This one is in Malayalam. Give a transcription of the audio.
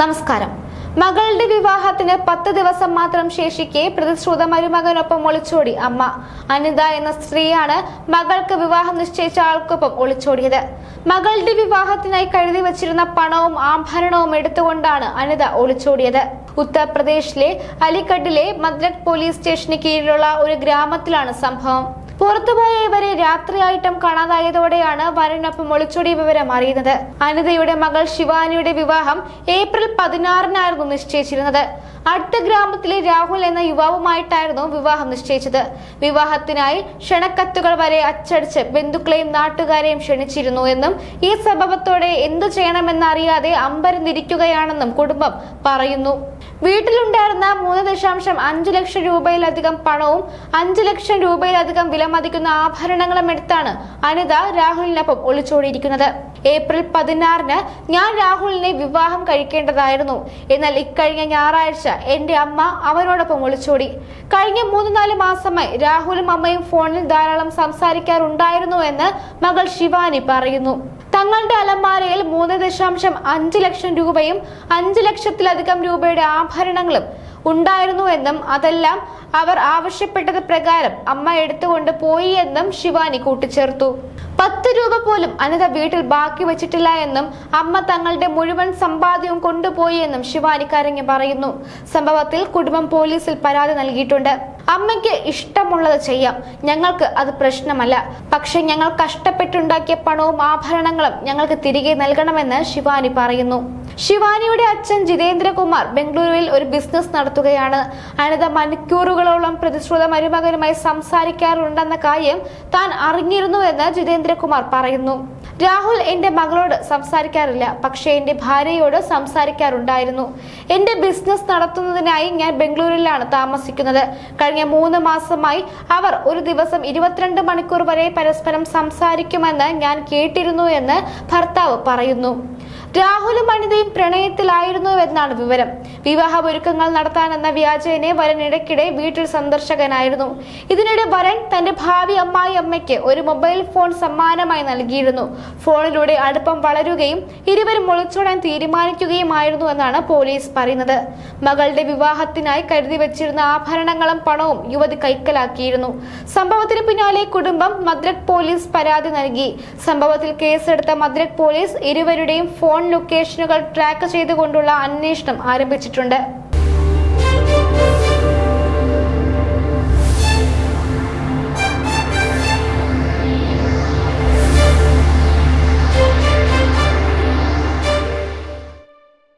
നമസ്കാരം. മകളുടെ വിവാഹത്തിന് പത്ത് ദിവസം മാത്രം ശേഷിക്കെ പ്രതിശ്രുത മരുമകനൊപ്പം ഒളിച്ചോടി അമ്മ. അനിത എന്ന സ്ത്രീയാണ് മകൾക്ക് വിവാഹം നിശ്ചയിച്ച ആൾക്കൊപ്പം ഒളിച്ചോടിയത്. മകളുടെ വിവാഹത്തിനായി കരുതി വച്ചിരുന്ന പണവും ആഭരണവും എടുത്തുകൊണ്ടാണ് അനിത ഒളിച്ചോടിയത്. ഉത്തർപ്രദേശിലെ അലിഗഡിലെ മദ്രക് പോലീസ് സ്റ്റേഷന് കീഴിലുള്ള ഒരു ഗ്രാമത്തിലാണ് സംഭവം. പുറത്തുപോയ ഇവരെ രാത്രിയായിട്ടും കാണാതായതോടെയാണ് വരനൊപ്പം ഒളിച്ചോടിയ വിവരം അറിയുന്നത്. അനിതയുടെ മകൾ ശിവാനിയുടെ വിവാഹം ഏപ്രിൽ പതിനാറിനായിരുന്നു നിശ്ചയിച്ചിരുന്നത്. അടുത്ത ഗ്രാമത്തിലെ രാഹുൽ എന്ന യുവാവുമായിട്ടായിരുന്നു വിവാഹം നിശ്ചയിച്ചത്. വിവാഹത്തിനായി ക്ഷണക്കത്തുകൾ വരെ അച്ചടിച്ച് ബന്ധുക്കളെയും നാട്ടുകാരെയും ക്ഷണിച്ചിരുന്നു എന്നും ഈ സംഭവത്തോടെ എന്തു ചെയ്യണമെന്നറിയാതെ അമ്പരന്നിരിക്കുകയാണെന്നും കുടുംബം പറയുന്നു. വീട്ടിലുണ്ടായിരുന്ന മൂന്ന് ദശാംശം അഞ്ചു ലക്ഷം രൂപയിലധികം പണവും അഞ്ചു ലക്ഷം രൂപയിലധികം വിലമതിക്കുന്ന ആഭരണങ്ങളും എടുത്താണ് അനിത രാഹുലിനൊപ്പം ഒളിച്ചോടിയിരിക്കുന്നത്. ഏപ്രിൽ പതിനാറിന് ഞാൻ രാഹുലിനെ വിവാഹം കഴിക്കേണ്ടതായിരുന്നു. എന്നാൽ ഇക്കഴിഞ്ഞ ഞായറാഴ്ച എന്റെ അമ്മ അവനോടൊപ്പം ഒളിച്ചോടി. കഴിഞ്ഞ മൂന്ന് നാല് മാസമായി രാഹുലും അമ്മയും ഫോണിൽ ധാരാളം സംസാരിക്കാറുണ്ടായിരുന്നു എന്ന് മകൾ ശിവാനി പറയുന്നു. തങ്ങളുടെ അലമാരയിൽ ദശാംശം അഞ്ച് ലക്ഷം രൂപയും അഞ്ച് ലക്ഷത്തിലധികം രൂപയുടെ ആഭരണങ്ങളും ഉണ്ടായിരുന്നു എന്നും അതെല്ലാം അവർ ആവശ്യപ്പെട്ടത് പ്രകാരം അമ്മ എടുത്തുകൊണ്ട് പോയി എന്നും ശിവാനി കൂട്ടിച്ചേർത്തു. പത്ത് രൂപ പോലും അനിത വീട്ടിൽ ബാക്കി വെച്ചിട്ടില്ല എന്നും അമ്മ തങ്ങളുടെ മുഴുവൻ സമ്പാദ്യവും കൊണ്ടുപോയി എന്നും ശിവാനി കരഞ്ഞു പറയുന്നു. സംഭവത്തിൽ കുടുംബം പോലീസിൽ പരാതി നൽകിയിട്ടുണ്ട്. അമ്മയ്ക്ക് ഇഷ്ടമുള്ളത് ചെയ്യാം. ഞങ്ങൾക്ക് അത് പ്രശ്നമല്ല. പക്ഷെ ഞങ്ങൾ കഷ്ടപ്പെട്ടുണ്ടാക്കിയ പണവും ആഭരണങ്ങളും ഞങ്ങൾക്ക് തിരികെ നൽകണമെന്ന് ശിവാനി പറയുന്നു. ശിവാനിയുടെ അച്ഛൻ ജിതേന്ദ്രകുമാർ ബംഗളൂരുവിൽ ഒരു ബിസിനസ് നടത്തുകയാണ്. അനിത മണിക്കൂറുകളോളം പ്രതിശ്രുത മരുമകനുമായി സംസാരിക്കാറുണ്ടെന്ന കാര്യം താൻ അറിഞ്ഞിരുന്നുവെന്ന് ജിതേന്ദ്രകുമാർ പറയുന്നു. രാഹുൽ എന്റെ മകളോട് സംസാരിക്കാറില്ല പക്ഷേ എന്റെ ഭാര്യയോട് സംസാരിക്കാറുണ്ടായിരുന്നു. എന്റെ ബിസിനസ് നടത്തുന്നതിനായി ഞാൻ ബംഗളൂരിലാണ് താമസിക്കുന്നത്. കഴിഞ്ഞ മൂന്ന് മാസമായി അവർ ഒരു ദിവസം ഇരുപത്തിരണ്ട് മണിക്കൂർ വരെ പരസ്പരം സംസാരിക്കുമെന്ന് ഞാൻ കേട്ടിരുന്നു എന്ന് ഭർത്താവ് പറയുന്നു. രാഹുലും അനിതയും പ്രണയത്തിലായിരുന്നുവെന്നാണ് വിവരം. വിവാഹ ഒരുക്കങ്ങൾ നടത്താനെന്ന വ്യാജേനെ വരൻ ഇടയ്ക്കിടെ വീട്ടിൽ സന്ദർശകനായിരുന്നു. ഇതിനിടെ വരൻ തന്റെ ഭാവി അമ്മായി അമ്മയ്ക്ക് ഒരു മൊബൈൽ ഫോൺ സമ്മാനമായി നൽകിയിരുന്നു. ഫോണിലൂടെ അടുപ്പം വളരുകയും ഇരുവരും ഒളിച്ചോടാൻ തീരുമാനിക്കുകയുമായിരുന്നു എന്നാണ് പോലീസ് പറയുന്നത്. മകളുടെ വിവാഹത്തിനായി കരുതി വെച്ചിരുന്ന ആഭരണങ്ങളും പണവും യുവതി കൈക്കലാക്കിയിരുന്നു. സംഭവത്തിന് പിന്നാലെ കുടുംബം മദ്രക് പോലീസ് പരാതി നൽകി. സംഭവത്തിൽ കേസെടുത്ത മദ്രക് പോലീസ് ഇരുവരുടെയും ലൊക്കേഷനുകൾ ട്രാക്ക് ചെയ്തുകൊണ്ടുള്ള അന്വേഷണം ആരംഭിച്ചിട്ടുണ്ട്.